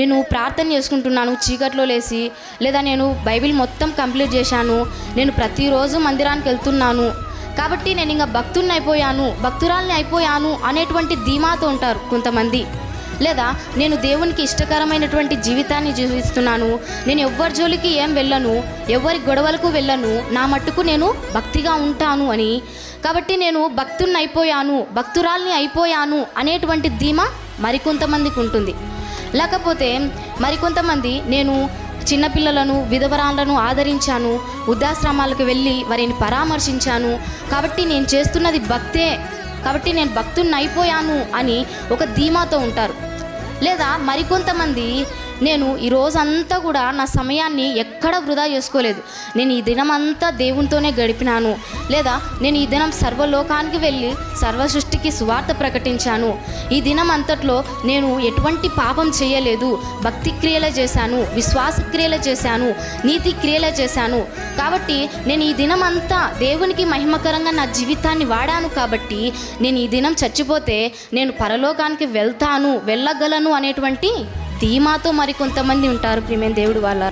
నేను ప్రార్థన చేసుకుంటున్నాను చీకట్లో లేసి లేదా నేను బైబిల్ మొత్తం కంప్లీట్ చేశాను నేను ప్రతిరోజు మందిరానికి వెళ్తున్నాను. కాబట్టి నేను ఇంకా భక్తుడిని అయిపోయాను భక్తురాల్ని అయిపోయాను అనేటువంటి ధీమాతో ఉంటారు కొంతమంది. లేదా నేను దేవునికి ఇష్టకరమైనటువంటి జీవితాన్ని జీవిస్తున్నాను నేను ఎవ్వరి జోలికి ఏం వెళ్ళను ఎవరి గొడవలకు వెళ్ళను నా మట్టుకు నేను భక్తిగా ఉంటాను అని. కాబట్టి నేను భక్తుడిని అయిపోయాను భక్తురాల్ని అయిపోయాను అనేటువంటి ధీమా మరికొంతమందికి ఉంటుంది. లేకపోతే మరికొంతమంది నేను చిన్నపిల్లలను విధవరాలను ఆదరించాను వృద్ధాశ్రమాలకు వెళ్ళి వారిని పరామర్శించాను. కాబట్టి నేను చేస్తున్నది భక్తే కాబట్టి నేను భక్తుడిని అయిపోయాను అని ఒక ధీమాతో ఉంటారు. లేదా మరికొంతమంది నేను ఈ రోజంతా కూడా నా సమయాన్ని ఎక్కడ వృధా చేసుకోలేదు. నేను ఈ దినం అంతా దేవునితోనే గడిపినాను. లేదా నేను ఈ దినం సర్వలోకానికి వెళ్ళి సర్వ సృష్టికి సువార్త ప్రకటించాను. ఈ దినం అంతట్లో నేను ఎటువంటి పాపం చేయలేదు. భక్తి క్రియలు చేశాను. విశ్వాస క్రియలు చేశాను. నీతి క్రియలు చేశాను. కాబట్టి నేను ఈ దినం అంతా దేవునికి మహిమకరంగా నా జీవితాన్ని వాడాను కాబట్టి నేను ఈ దినం చచ్చిపోతే నేను పరలోకానికి వెళ్తాను వెళ్ళగలను అనేటువంటి ధీమాతో మరి కొంతమంది ఉంటారు. ప్రియమైన దేవుడు వాళ్ళ